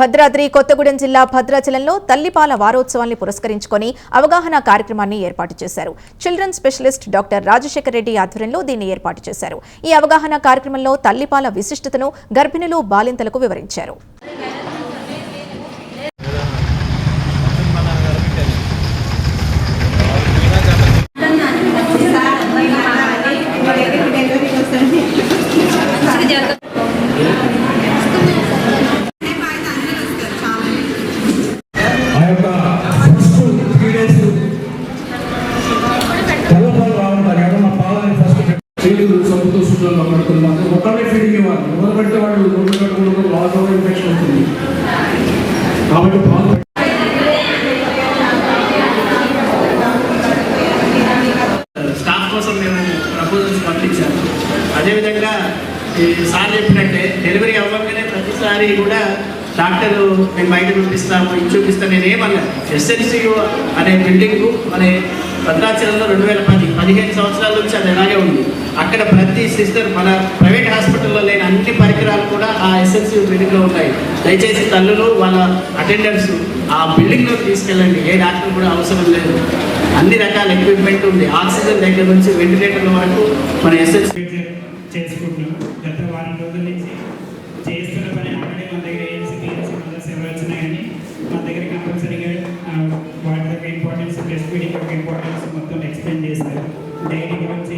భద్రాద్రి కొత్తగూడెం జిల్లా భద్రాచలంలో తల్లిపాల వారోత్సవాన్ని పురస్కరించుకొని అవగాహన కార్యక్రమాన్ని ఏర్పాటు చేశారు. Children specialist doctor Rajasekhara Reddy ఆధ్వర్యంలో దీన్ని ఏర్పాటు చేశారు. ఈ అవగాహన కార్యక్రమంలో తల్లిపాల విశిష్టతను గర్భిణులు బాలింతలకు వివరించారు. సొంత సూచనలు పడుతున్నాం ఒకళ్ళే ఫీడింగ్ ఇవ్వాలి. ఎవరు పెడితే వాళ్ళు రెండు కట్టుకుంటూ లాస్ ఓవర్ ఇన్ఫెక్షన్ ఉంటుంది కాబట్టి పాలు స్టాఫ్ కోసం మేము ప్రపోజల్స్ పంపించాము అదేవిధంగా ఈ సార్ చెప్పినట్టే డెలివరీ అవ్వగానే ప్రతిసారి కూడా డాక్టర్ మేము బయట చూపిస్తాము ఇది చూపిస్తాను నేను ఏమన్నా ఎస్ఎల్సియు అనే బిల్డింగ్ అనే భద్రాచలంలో రెండు వేల పది పదిహేను సంవత్సరాల నుంచి అది ఎలాగే ఉంది. అక్కడ ప్రతి సిస్టర్ మన ప్రైవేట్ హాస్పిటల్లో లేని అన్ని పరికరాలు కూడా ఆ ఎస్ఎల్సియు బిల్డింగ్లో ఉన్నాయి. దయచేసి తల్లులు వాళ్ళ అటెండర్స్ ఆ బిల్డింగ్లో తీసుకెళ్ళండి. ఏ డాక్టర్ కూడా అవసరం లేదు. అన్ని రకాల ఎక్విప్మెంట్ ఉంది. ఆక్సిజన్ దగ్గర నుంచి వెంటిలేటర్ల వరకు మన ఎస్ఎల్సి చేసుకుంటున్నాం. గత వారం రోజుల నుంచి చేస్తున్న పని ఆల్రెడీ మన దగ్గర ఏఎన్సీ కానీ మన దగ్గర కంపల్సరీగా వాటి యొక్క ఇంపార్టెన్స్ బ్రెస్ట్ ఫీడింగ్ యొక్క ఇంపార్టెన్స్ మొత్తం ఎక్స్ప్లెయిన్ చేస్తారు. డైరీ గురించి